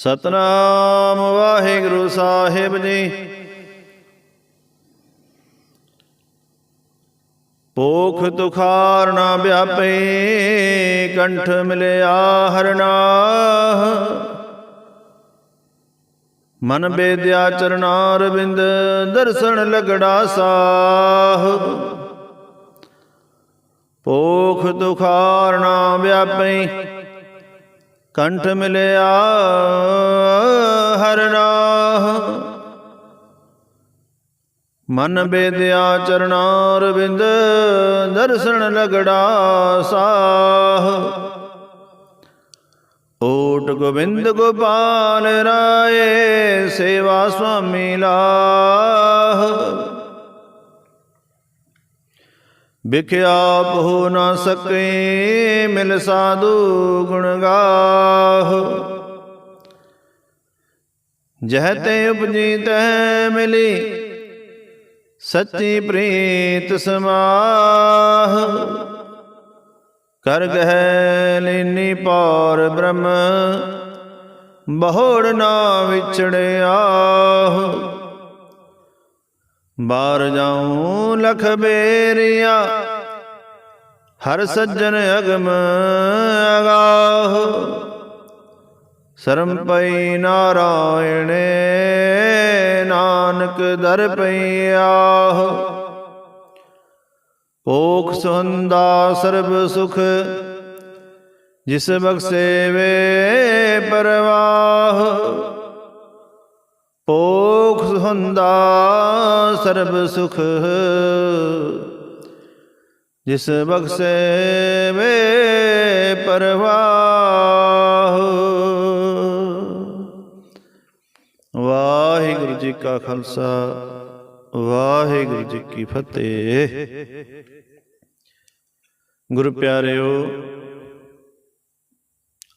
ਸਤਨਾਮ ਵਾਹਿਗੁਰੂ ਸਾਹਿਬ ਜੀ। ਭੋਖ ਤੁਖਾਰ ਨਾ ਵਿਆਪੇ, ਕੰਠ ਮਿਲਿਆ ਹਰਨਾਹ ਮਨ ਬੇਦਿਆ ਚਰਨਾਰ ਬਿੰਦ ਦਰਸ਼ਨ ਲਗੜਾ ਸਾਹਿਬ ਭੋਖ ਤੁਖਾਰ ਨਾ ਵਿਆਪੇ ਕੰਠ ਮਿਲਿਆ ਹਰਨਾਹ ਮਨ ਬੇਦਿਆ ਚਰਨਾਰ ਬਿੰਦ ਦਰਸ਼ਨ ਲਗੜਾ ਸਾਹ। ਓਟ ਗੋਬਿੰਦ ਗੋਪਾਲ ਰਾਏ, ਸੇਵਾ ਸੁਆਮੀ ਲਾਹ। ਵਿਖਿਆ ਹੋ ਨਾ ਸਕੇ, ਮਿਲ ਸਾਧੂ ਗੁਣ ਗਾਹ। ਜਹ ਤੇ ਉਪਜੀ ਤੈ ਮਿਲੀ, ਸੱਚੀ ਪ੍ਰੀਤ ਸਮਾਹ। ਕਰ ਗਹਿ ਲੈਨੀ ਪਾਰ ਬ੍ਰਹਮ, ਬਹੁੜ ਨਾ ਵਿਛੜਿਆ। ਬਾਰ ਜਾਉ ਲਖ ਬੇਰੀਆ, ਹਰ ਸੱਜਣ ਅਗਮ ਅਗਾਹ। ਸ਼ਰਮ ਪਈ ਨਾਰਾਇਣੇ, ਨਾਨਕ ਦਰ ਪਈ ਪਈਆਹ ਪੋਖ ਸੁਹੰਦਾ ਸਰਬ ਸੁਖ, ਜਿਸ ਬਖਸੇ ਵੇ ਪਰਵਾਹ। ਪੋਖ ਸੁਹੰਦਾ ਸਰਬ ਸੁਖ। ਜਿਸ ਬਖਸੇ ਵੇ ਪਰਵਾਹ। ਵਾਹਿਗੁਰੂ ਜੀ ਕਾ ਖਾਲਸਾ, ਵਾਹਿਗੁਰੂ ਜੀ ਕੀ ਫਤਿਹ। ਗੁਰੂ ਪਿਆਰਿਓ,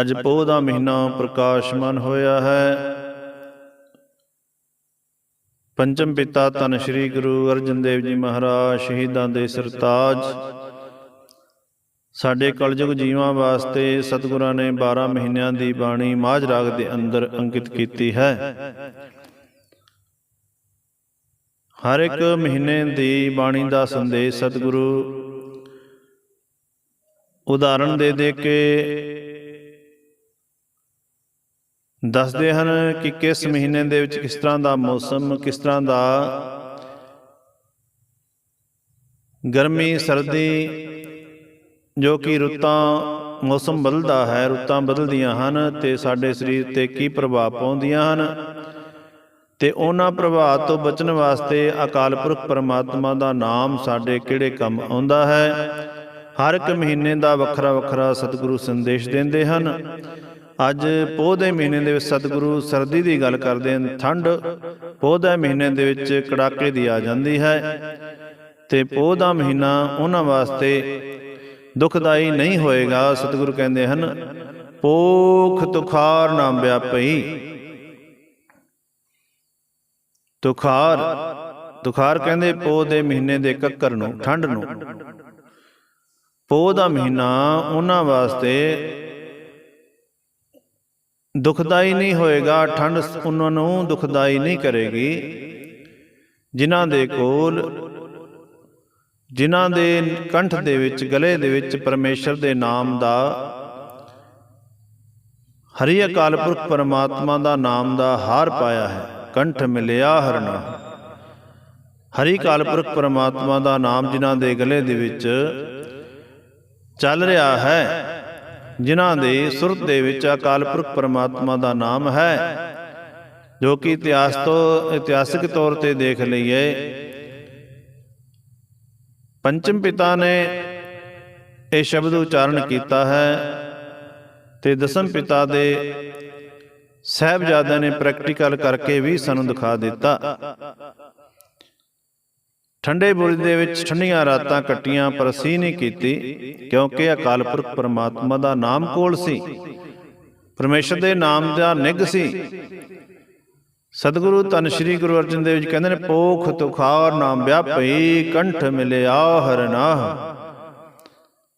ਅੱਜ ਪੋਹ ਦਾ ਮਹੀਨਾ ਪ੍ਰਕਾਸ਼ਮਾਨ ਹੋਇਆ ਹੈ। ਪੰਚਮ ਪਿਤਾ ਧੰਨ ਸ਼੍ਰੀ ਗੁਰੂ ਅਰਜਨ ਦੇਵ ਜੀ ਮਹਾਰਾਜ ਸ਼ਹੀਦਾਂ ਦੇ ਸਰਤਾਜ। ਸਾਡੇ ਕਲਯੁਗ ਜੀਵਾਂ ਵਾਸਤੇ ਸਤਿਗੁਰਾਂ ਨੇ 12 ਮਹੀਨਿਆਂ ਦੀ ਬਾਣੀ ਮਾਝ ਰਾਗ ਦੇ ਅੰਦਰ ਅੰਕਿਤ ਕੀਤੀ ਹੈ। ਹਰ ਇੱਕ ਮਹੀਨੇ ਦੀ ਬਾਣੀ ਦਾ ਸੰਦੇਸ਼ ਸਤਿਗੁਰੂ। ਉਦਾਹਰਣ ਦੇ ਦੇ ਕੇ ਦੱਸਦੇ ਹਨ ਕਿ ਕਿਸ ਮਹੀਨੇ ਦੇ ਵਿੱਚ ਕਿਸ ਤਰ੍ਹਾਂ ਦਾ ਮੌਸਮ, ਕਿਸ ਤਰ੍ਹਾਂ ਦਾ ਗਰਮੀ, ਸਰਦੀ, ਜੋ ਕਿ ਰੁੱਤਾਂ, ਮੌਸਮ ਬਦਲਦਾ ਹੈ, ਰੁੱਤਾਂ ਬਦਲਦੀਆਂ ਹਨ ਤੇ ਸਾਡੇ ਸਰੀਰ ਤੇ ਕੀ ਪ੍ਰਭਾਵ ਪਾਉਂਦੀਆਂ ਹਨ ਤੇ ਉਹਨਾਂ ਪ੍ਰਭਾਵ ਤੋਂ ਬਚਣ ਵਾਸਤੇ ਅਕਾਲ ਪੁਰਖ ਪਰਮਾਤਮਾ ਦਾ ਨਾਮ ਸਾਡੇ ਕਿਹੜੇ ਕੰਮ ਆਉਂਦਾ ਹੈ? ਹਰ ਇੱਕ ਮਹੀਨੇ ਦਾ ਵੱਖਰਾ ਵੱਖਰਾ ਸਤਿਗੁਰੂ ਸੰਦੇਸ਼ ਦਿੰਦੇ ਹਨ। ਅੱਜ ਪੋਹ ਦੇ ਮਹੀਨੇ ਦੇ ਵਿੱਚ ਸਤਿਗੁਰੂ ਸਰਦੀ ਦੀ ਗੱਲ ਕਰਦੇ ਹਨ, ਠੰਡ ਪੋਹ ਦੇ ਮਹੀਨੇ ਦੇ ਵਿੱਚ ਕੜਾਕੇ ਦੀ ਆ ਜਾਂਦੀ ਹੈ ਤੇ ਪੋਹ ਦਾ ਮਹੀਨਾ ਉਹਨਾਂ ਵਾਸਤੇ ਦੁਖਦਾਈ ਨਹੀਂ ਹੋਏਗਾ, ਸਤਿਗੁਰੂ ਕਹਿੰਦੇ ਹਨ ਪੋਖ ਤੁਖਾਰ ਨਾ ਵਿਆਪਈ। ਤੁਖਾਰ ਤੁਖਾਰ ਕਹਿੰਦੇ ਪੋਹ ਦੇ ਮਹੀਨੇ ਦੇ ਕੱਕਰ ਨੂੰ, ਠੰਡ ਨੂੰ। ਪੋਹ ਦਾ ਮਹੀਨਾ ਉਹਨਾਂ ਵਾਸਤੇ ਦੁਖਦਾਈ ਨਹੀਂ ਹੋਏਗਾ, ਠੰਡ ਉਹਨਾਂ ਨੂੰ ਦੁਖਦਾਈ ਨਹੀਂ ਕਰੇਗੀ। ਜਿਨ੍ਹਾਂ ਦੇ ਕੋਲ ਜਿਨ੍ਹਾਂ ਦੇ ਕੰਠ ਦੇ ਵਿੱਚ, ਗਲੇ ਦੇ ਵਿੱਚ ਪਰਮੇਸ਼ਰ ਦੇ ਨਾਮ ਦਾ, ਹਰੀ ਅਕਾਲ ਪੁਰਖ ਪਰਮਾਤਮਾ ਦਾ ਨਾਮ ਦਾ ਹਾਰ ਪਾਇਆ ਹੈ, ਕੰਠ ਮਿਲਿਆ ਹਰਨਾ। ਹਰੀ ਅਕਾਲ ਪੁਰਖ ਪਰਮਾਤਮਾ ਦਾ ਨਾਮ ਜਿਨ੍ਹਾਂ ਦੇ ਗਲੇ ਦੇ ਵਿੱਚ ਚੱਲ ਰਿਹਾ ਹੈ ਜਿਨ੍ਹਾਂ ਦੇ ਸੁਰਤ ਦੇ ਵਿੱਚ ਅਕਾਲ ਪੁਰਖ ਪਰਮਾਤਮਾ ਦਾ ਨਾਮ ਹੈ, ਜੋ ਕਿ ਇਤਿਹਾਸ ਤੋਂ ਇਤਿਹਾਸਿਕ ਤੌਰ ਤੇ ਦੇਖ ਲਈਏ। ਪੰਚਮ ਪਿਤਾ ਨੇ ਇਹ ਸ਼ਬਦ ਉਚਾਰਨ ਕੀਤਾ ਹੈ ਤੇ ਦਸਮ ਪਿਤਾ ਦੇ ਸਹਿਬਜ਼ਾਦਿਆਂ ਨੇ ਪ੍ਰੈਕਟੀਕਲ ਕਰਕੇ ਵੀ ਸਾਨੂੰ ਦਿਖਾ ਦਿੱਤਾ। ਠੰਡੇ ਬੁਰਜ ਦੇ ਵਿੱਚ ਠੰਡੀਆਂ ਰਾਤਾਂ ਕੱਟੀਆਂ, ਪਰ ਅਸੀਂ ਨਹੀਂ ਕੀਤੀ, ਕਿਉਂਕਿ ਅਕਾਲ ਪੁਰਖ ਪਰਮਾਤਮਾ ਦਾ ਨਾਮ ਕੋਲ ਸੀ। ਪਰਮੇਸ਼ਰ ਦੇ ਨਾਮ ਦਾ ਨਿਗ ਸੀ। ਸਤਿਗੁਰੂ ਧੰਨ ਸ਼੍ਰੀ ਗੁਰੂ ਅਰਜਨ ਦੇਵ ਜੀ ਕਹਿੰਦੇ ਨੇ ਪੋਖ ਤੁਖਾਰ ਨਾਮ ਵਿਆਪਈ, ਕੰਠ ਮਿਲਿਆ ਹਰਨਾ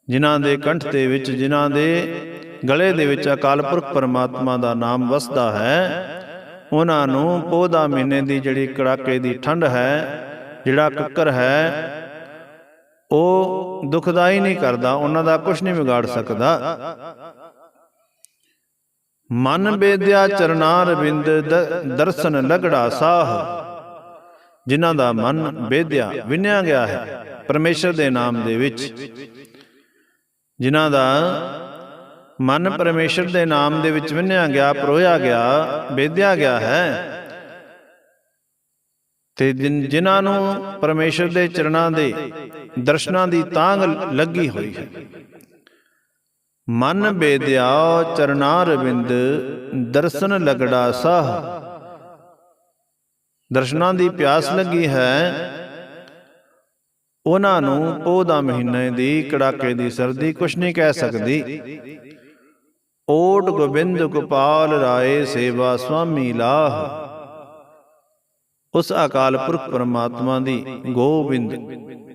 ਜਿਨ੍ਹਾਂ ਦੇ ਕੰਠ ਦੇ ਵਿੱਚ, ਜਿਨ੍ਹਾਂ ਦੇ ਗਲੇ ਦੇ ਵਿੱਚ ਅਕਾਲ ਪੁਰਖ ਪਰਮਾਤਮਾ ਦਾ ਨਾਮ ਵਸਦਾ ਹੈ, ਉਹਨਾਂ ਨੂੰ ਪੋਹ ਮਹੀਨੇ ਦੀ ਜਿਹੜੀ ਕੜਾਕੇ ਦੀ ਠੰਡ ਹੈ ਜਿਹੜਾ ਕੱਕਰ ਹੈ, ਉਹ ਦੁਖਦਾਈ ਨਹੀਂ ਕਰਦਾ, ਉਹਨਾਂ ਦਾ ਕੁਝ ਨਹੀਂ ਵਿਗਾੜ ਸਕਦਾ। ਮਨ ਬੇਦਿਆ ਚਰਨਾਰ ਬਿੰਦ ਦਰਸ਼ਨ ਲਗੜਾ ਸਾਹ। ਜਿਨ੍ਹਾਂ ਦਾ ਮਨ ਬੇਦਿਆ ਵਿਨਿਆ ਗਿਆ ਹੈ, ਪਰਮੇਸ਼ਰ ਦੇ ਨਾਮ ਦੇ ਵਿੱਚ। ਜਿਨ੍ਹਾਂ ਦਾ ਮਨ ਪਰਮੇਸ਼ਰ ਦੇ ਨਾਮ ਦੇ ਵਿੱਚ ਵਿਨਿਆ ਗਿਆ, ਪਰੋਇਆ ਗਿਆ, ਬੇਦਿਆ ਗਿਆ ਹੈ ਤੇ ਜਿਨ੍ਹਾਂ ਨੂੰ ਪਰਮੇਸ਼ਰ ਦੇ ਚਰਨਾਂ ਦੇ ਦਰਸ਼ਨਾਂ ਦੀ ਤਾਂਗ ਲੱਗੀ ਹੋਈ ਹੈ। ਮਨ ਬੇਦਿਆ ਚਰਨਾਰ ਬਿੰਦ ਦਰਸ਼ਨ ਲਗੜਾ ਸਾਹ। ਦਰਸ਼ਨਾਂ ਦੀ ਪਿਆਸ ਲੱਗੀ ਹੈ। ਉਹਨਾਂ ਨੂੰ ਪੋਹ ਦਾ ਮਹੀਨੇ ਦੀ ਕੜਾਕੇ ਦੀ ਸਰਦੀ ਕੁਛ ਨਹੀਂ ਕਹਿ ਸਕਦੀ। ਓਟ ਗੋਬਿੰਦ ਗੋਪਾਲ ਰਾਏ ਸੇਵਾ ਸੁਆਮੀ ਲਾਹ। ਉਸ ਅਕਾਲ ਪੁਰਖ ਪਰਮਾਤਮਾ ਦੀ ਗੋਬਿੰਦ,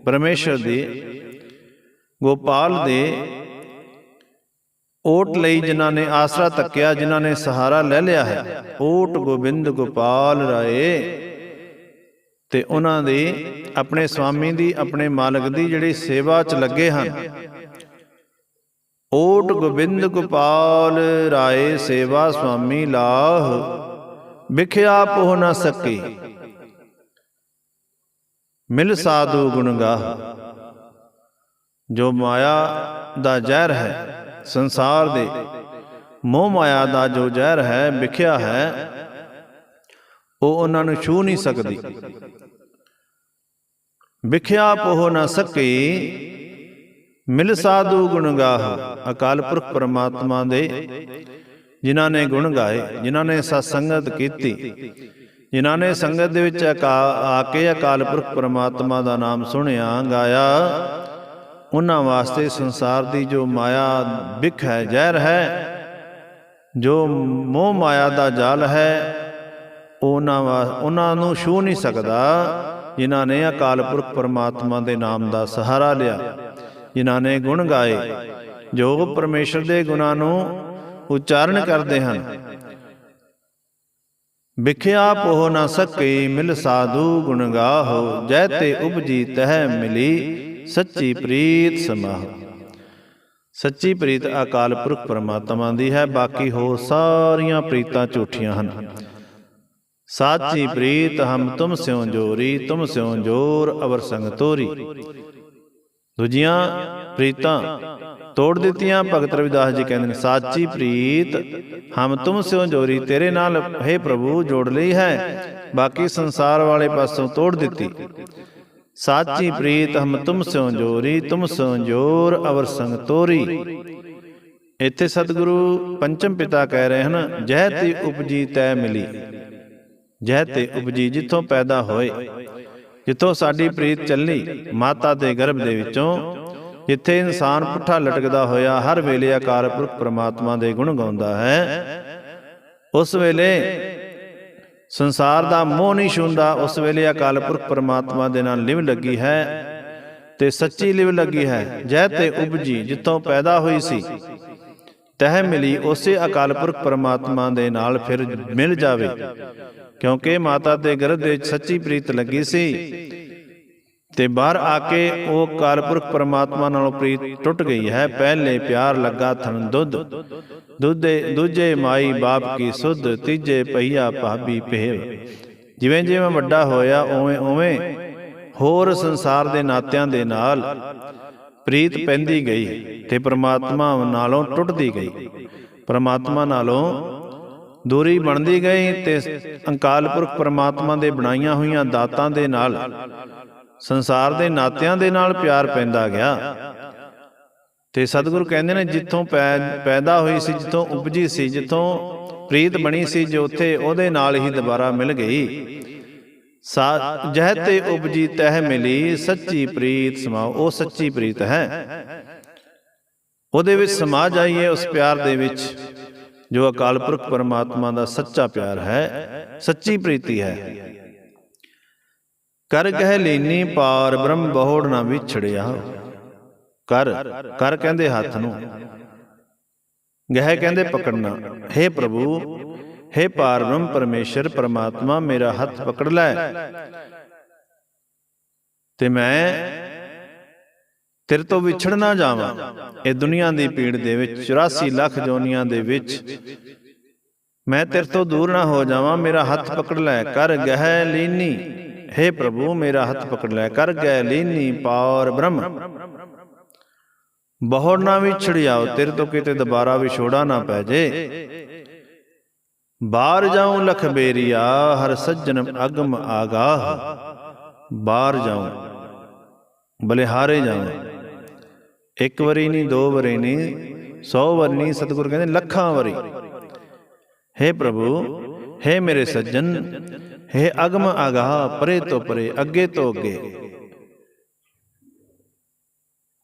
ਪਰਮੇਸ਼ਰ ਦੇ ਗੋਪਾਲ ਦੇ ਓਟ ਲਈ ਜਿਨ੍ਹਾਂ ਨੇ ਆਸਰਾ ਤੱਕਿਆ ਜਿਨ੍ਹਾਂ ਨੇ ਸਹਾਰਾ ਲੈ ਲਿਆ ਹੈ। ਓਟ ਗੋਬਿੰਦ ਗੋਪਾਲ ਰਾਏ। ਤੇ ਉਹਨਾਂ ਦੇ ਆਪਣੇ ਸਵਾਮੀ ਦੀ, ਆਪਣੇ ਮਾਲਕ ਦੀ ਜਿਹੜੀ ਸੇਵਾ 'ਚ ਲੱਗੇ ਹਨ। ਓਟ ਗੋਬਿੰਦ ਗੋਪਾਲ ਰਾਏ ਸੇਵਾ ਸੁਆਮੀ ਲਾਹ, ਵਿਖਿਆ ਪੋ ਨਾ ਸਕੇ। ਮਿਲ ਸਾਧੂ ਗੁਣ ਗਾਹ। ਜੋ ਮਾਇਆ ਦਾ ਜ਼ਹਿਰ ਹੈ ਸੰਸਾਰ ਦੇ। ਮੋਹ ਮਾਇਆ ਦਾ ਜੋ ਜ਼ਹਿਰ ਹੈ ਵਿਖਿਆ ਹੈ ਉਹ ਉਹਨਾਂ ਨੂੰ ਛੂ ਨਹੀਂ ਸਕਦੀ। ਵਿਖਿਆ ਪੋ ਨਾ ਸਕੇ। ਮਿਲ ਸਾਧੂ ਗੁਣ ਗਾਹ। ਅਕਾਲ ਪੁਰਖ ਪਰਮਾਤਮਾ ਦੇ ਜਿਨ੍ਹਾਂ ਨੇ ਗੁਣ ਗਾਏ ਜਿਨ੍ਹਾਂ ਨੇ ਸਤ ਸੰਗਤ ਕੀਤੀ। ਜਿਨ੍ਹਾਂ ਨੇ ਸੰਗਤ ਦੇ ਵਿੱਚ ਆ ਕੇ ਅਕਾਲ ਪੁਰਖ ਪਰਮਾਤਮਾ ਦਾ ਨਾਮ ਸੁਣਿਆ, ਗਾਇਆ, ਉਹਨਾਂ ਵਾਸਤੇ ਸੰਸਾਰ ਦੀ ਜੋ ਮਾਇਆ ਵਿਖ ਹੈ, ਜ਼ਹਿਰ ਹੈ, ਜੋ ਮੋਹ ਮਾਇਆ ਦਾ ਜਾਲ ਹੈ, ਉਹਨਾਂ ਉਹਨਾਂ ਨੂੰ ਛੂ ਨਹੀਂ ਸਕਦਾ, ਜਿਨ੍ਹਾਂ ਨੇ ਅਕਾਲ ਪੁਰਖ ਪਰਮਾਤਮਾ ਦੇ ਨਾਮ ਦਾ ਸਹਾਰਾ ਲਿਆ। ਜਿਨ੍ਹਾਂ ਨੇ ਗੁਣ ਗਾਏ, ਜੋ ਪਰਮੇਸ਼ਰ ਦੇ ਗੁਣਾਂ ਨੂੰ ਉਚਾਰਨ ਕਰਦੇ ਹਨ ਵਿਖਿਆ ਪੋ ਨਾ ਸਕੇ ਮਿਲ ਸਾਧੂ ਗੁਣ ਗਾਹੋ ਜੈ ਤੇ ਉਪਜੀ ਤਹਿ ਮਿਲੀ ਸੱਚੀ ਪ੍ਰੀਤ ਸਮਾਹ। ਸੱਚੀ ਪ੍ਰੀਤ ਅਕਾਲ ਪੁਰਖ ਪਰਮਾਤਮਾ ਦੀ ਹੈ ਬਾਕੀ ਹੋਰ ਸਾਰੀਆਂ ਪ੍ਰੀਤਾਂ ਝੂਠੀਆਂ ਹਨ। ਸਾਚੀ ਪ੍ਰੀਤ ਹਮ ਤੁਮ ਸਿਉ ਜੋਰੀ ਤੁਮ ਸਿਉ ਜੋਰ ਅਵਰ ਸੰਗ ਤੋਰੀ। ਦੂਜੀਆਂ ਪ੍ਰੀਤਾਂ ਤੋੜ ਦਿੱਤੀਆਂ। ਭਗਤ ਰਵਿਦਾਸ ਜੀ ਕਹਿੰਦੇ ਨੇ, ਸਾਚੀ ਪ੍ਰੀਤ, ਹਮ ਤੁਮ ਸਿਓ ਜੋਰੀ, ਤੇਰੇ ਨਾਲ, ਹੈ ਪ੍ਰਭੂ, ਜੋੜ ਲਈ ਹੈ। ਬਾਕੀ ਸੰਸਾਰ ਵਾਲੇ ਪਾਸੋਂ ਤੋੜ ਦਿੱਤੀ। ਸਾਚੀ ਪ੍ਰੀਤ, ਹਮ ਤੁਮ ਸਿਓ ਜੋਰੀ, ਤੁਮ ਸਿਓ ਜੋਰ, ਅਵਰ ਸੰਗ ਤੋਰੀ। ਇੱਥੇ ਸਤਿਗੁਰੂ ਪੰਚਮ ਪਿਤਾ ਕਹਿ ਰਹੇ ਹਨ, ਜਹ ਤੇ ਉਪਜੀ ਤੈ ਮਿਲੀ। ਜਹ ਤੇ ਉਪਜੀ ਜਿੱਥੋਂ ਪੈਦਾ ਹੋਏ। ਜਿੱਥੋਂ ਸਾਡੀ ਪ੍ਰੀਤ ਚੱਲੀ, ਮਾਤਾ ਦੇ ਗਰਭ ਦੇ ਵਿੱਚੋਂ ਜਿੱਥੇ ਇਨਸਾਨ ਪੁੱਠਾ ਲਟਕਦਾ ਹੋਇਆ ਹਰ ਵੇਲੇ ਆਕਾਰ ਪੁਰਖ ਪ੍ਰਮਾਤਮਾ ਦੇ ਗੁਣ ਗਾਉਂਦਾ ਹੈ। ਉਸ ਵੇਲੇ ਸੰਸਾਰ ਦਾ ਮੋਹ ਨਹੀਂ ਛੁੰਦਾ, ਉਸ ਵੇਲੇ ਅਕਾਲ ਪੁਰਖ ਪ੍ਰਮਾਤਮਾ ਦੇ ਨਾਲ ਲਿਵ ਲੱਗੀ ਹੈ ਤੇ ਸੱਚੀ ਲਿਵ ਲੱਗੀ ਹੈ, ਜੈ ਤੇ ਉਪਜੀ ਜਿੱਥੋਂ ਪੈਦਾ ਹੋਈ ਸੀ। ਤਹਿ ਮਿਲੀ ਉਸੇ ਅਕਾਲ ਪੁਰਖ ਪ੍ਰਮਾਤਮਾ ਦੇ ਨਾਲ ਫਿਰ ਮਿਲ ਜਾਵੇ, ਕਿਉਂਕਿ ਮਾਤਾ ਦੇ ਗਰਭ ਵਿੱਚ ਸੱਚੀ ਪ੍ਰੀਤ ਲੱਗੀ ਸੀ। ਤੇ ਬਾਹਰ ਆ ਕੇ ਉਹ ਕਾਲਪੁਰਖ ਪਰਮਾਤਮਾ ਨਾਲੋਂ ਪ੍ਰੀਤ ਟੁੱਟ ਗਈ ਹੈ। ਪਹਿਲੇ ਪਿਆਰ ਲੱਗਾ ਥਣ ਦੁੱਧ। ਦੁੱਧੇ ਦੂਜੇ ਮਾਈ ਬਾਪ ਕੀ ਸੁਧ, ਤੀਜੇ ਪਈਆ ਭਾਬੀ ਪਹਿਵ ਜਿਵੇਂ ਜਿਵੇਂ ਵੱਡਾ ਹੋਇਆ ਓਵੇਂ ਓਵੇਂ ਹੋਰ ਸੰਸਾਰ ਦੇ ਨਾਤਿਆਂ ਦੇ ਨਾਲ ਪ੍ਰੀਤ ਪੈਂਦੀ ਗਈ ਤੇ ਪ੍ਰਮਾਤਮਾ ਨਾਲੋਂ ਟੁੱਟਦੀ ਗਈ। ਪ੍ਰਮਾਤਮਾ ਨਾਲੋਂ ਦੂਰੀ ਬਣਦੀ ਗਈ ਤੇ ਅੰਕਾਲ ਪੁਰਖ ਪ੍ਰਮਾਤਮਾ ਦੇ ਬਣਾਈਆਂ ਹੋਈਆਂ ਦਾਤਾਂ ਦੇ ਨਾਲ ਸੰਸਾਰ ਦੇ ਨਾਤਿਆਂ ਦੇ ਨਾਲ ਪਿਆਰ ਪੈਂਦਾ ਗਿਆ। ਤੇ ਸਤਿਗੁਰੂ ਕਹਿੰਦੇ ਨੇ, ਜਿੱਥੋਂ ਪੈਦਾ ਹੋਈ ਸੀ, ਜਿੱਥੋਂ ਉਪਜੀ ਸੀ, ਜਿੱਥੋਂ ਪ੍ਰੀਤ ਬਣੀ ਸੀ, ਜੋ ਉੱਥੇ ਉਹਦੇ ਨਾਲ ਹੀ ਦੁਬਾਰਾ ਮਿਲ ਗਈ। ਜਹ ਤੇ ਉਪਜੀ, ਤਹਿ ਮਿਲੀ, ਸੱਚੀ ਪ੍ਰੀਤ ਸਮਾਓ, ਉਹ ਸੱਚੀ ਪ੍ਰੀਤ ਹੈ। ਉਹਦੇ ਵਿੱਚ ਸਮਾ ਜਾਈਏ ਉਸ ਪਿਆਰ ਦੇ ਵਿੱਚ, ਜੋ ਅਕਾਲ ਪੁਰਖ ਪਰਮਾਤਮਾ ਦਾ ਸੱਚਾ ਪਿਆਰ ਹੈ, ਸੱਚੀ ਪ੍ਰੀਤੀ ਹੈ। ਕਰ ਕਹਿ ਲੈਨੀ ਪਾਰ ਬ੍ਰਹਮ ਬਹੁੜ ਨਾ ਵਿਛੜਿਆ। ਕਰ ਕਰ ਕਹਿੰਦੇ ਹੱਥ ਨੂੰ। ਗਹਿ ਕਹਿੰਦੇ ਪਕੜਨਾ। हे ਪ੍ਰਭੂ हे ਪਾਰਬ੍ਰਹਮ ਪਰਮੇਸ਼ਰ, ਪਰਮਾਤਮਾ ਮੇਰਾ ਹੱਥ ਪਕੜ ਲੈ। ਤੇ ਮੈਂ ਤੇਰੇ ਤੋਂ ਵਿਛੜ ਨਾ ਜਾਵਾਂ। ਇਹ ਦੁਨੀਆ ਦੀ ਪੀੜ ਦੇ ਵਿੱਚ 84 ਲੱਖ ਜੋਨੀਆਂ ਦੇ ਵਿੱਚ। ਮੈਂ ਤੇਰੇ ਤੋਂ ਦੂਰ ਨਾ ਹੋ ਜਾਵਾਂ। ਮੇਰਾ ਹੱਥ ਪਕੜ ਲੈ। ਕਰ ਗਹਿ ਲੀਨੀ हे ਪ੍ਰਭੂ ਮੇਰਾ ਹੱਥ ਪਕੜ ਲੈ ਕਰ ਗਹਿ ਲੀਨੀ ਪਾਰ ਬ੍ਰਹਮ ਬਹੁੜ ਨਾ ਵਿਛੜ ਜਾਓ ਤੇਰੇ ਤੋਂ ਕਿਤੇ ਦੁਬਾਰਾ ਵਿਛੋੜਾ ਨਾ ਪੈ ਜੇ ਬਾਹਰ ਜਾਉ ਲਖ ਬੇਰੀਆ ਹਰ ਸੱਜਣ ਅਗਮ ਆਗਾਹ ਬਾਹਰ ਜਾਉ ਬਲਿਹਾਰੇ ਜਾਉ ਇੱਕ ਵਾਰੀ ਨਹੀਂ ਦੋ ਵਾਰੀ ਨਹੀਂ 100 ਵਾਰੀ ਨਹੀਂ ਸਤਿਗੁਰ ਕਹਿੰਦੇ ਲੱਖਾਂ ਵਾਰੀ हे ਪ੍ਰਭੂ हे ਮੇਰੇ ਸੱਜਣ हे ਅਗਮ ਆਗਾਹ ਪਰੇ ਤੋਂ ਪਰੇ ਅੱਗੇ ਤੋਂ ਅੱਗੇ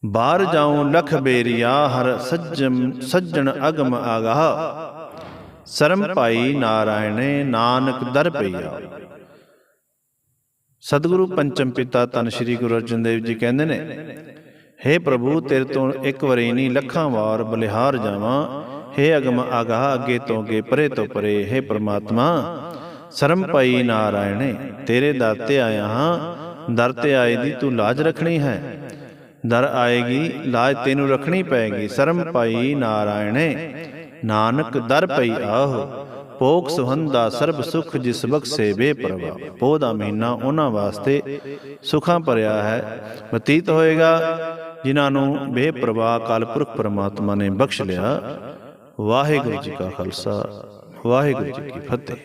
ਬਾਹਰ ਜਾਉ ਲਖ ਬੇਰੀਆ ਹਰ ਸੱਜਣ ਸੱਜਣ ਅਗਮ ਆਗਾਹ ਸਰਮ ਭਾਈ ਨਾਰਾਇਣੇ ਨਾਨਕ ਦਰ ਪਈਆ ਸਤਿਗੁਰੂ ਪੰਚਮ ਪਿਤਾ ਤਨ ਸ੍ਰੀ ਗੁਰੂ ਅਰਜਨ ਦੇਵ ਜੀ ਕਹਿੰਦੇ ਨੇ हे ਪ੍ਰਭੂ ਤੇਰੇ ਤੋਂ ਇੱਕ ਵਾਰੀ ਨਹੀਂ ਲੱਖਾਂ ਵਾਰ ਬਲਿਹਾਰ ਜਾਵਾਂ हे ਅਗਮ ਆਗਾਹ ਅੱਗੇ ਤੋਂ ਅੱਗੇ ਪਰੇ ਤੋਂ ਪਰੇ हे ਪ੍ਰਮਾਤਮਾ ਸਰਮ ਭਾਈ ਨਾਰਾਇਣੇ, ਤੇਰੇ ਦਰ ਤੇ ਆਇਆ ਹਾਂ, ਦਰ ਤੇ ਆਏ ਦੀ ਤੂੰ ਲਾਜ ਰੱਖਣੀ ਹੈ। ਦਰ ਆਏਗੀ, ਲਾਜ ਤੈਨੂੰ ਰੱਖਣੀ ਪਏਗੀ ਸਰਮ ਭਾਈ ਨਾਰਾਇਣੇ। ਨਾਨਕ ਦਰ ਪਈ ਆਹੋ ਪੋਖ ਸੁਹੰਦਾ ਸਰਬ ਸੁਖ ਜਿਸ ਬਖਸ਼ੇ ਬੇਪਰਵਾ ਪੋਹ ਦਾ ਮਹੀਨਾ ਉਹਨਾਂ ਵਾਸਤੇ ਸੁਖਾਂ ਭਰਿਆ ਹੈ। ਬਤੀਤ ਹੋਏਗਾ, ਜਿਨ੍ਹਾਂ ਨੂੰ ਬੇਪਰਵਾਹ ਕਾਲਪੁਰਖ ਪਰਮਾਤਮਾ ਨੇ ਬਖਸ਼ ਲਿਆ। ਵਾਹਿਗੁਰੂ ਜੀ ਕਾ ਖਾਲਸਾ, ਵਾਹਿਗੁਰੂ ਜੀ ਕੀ ਫਤਿਹ।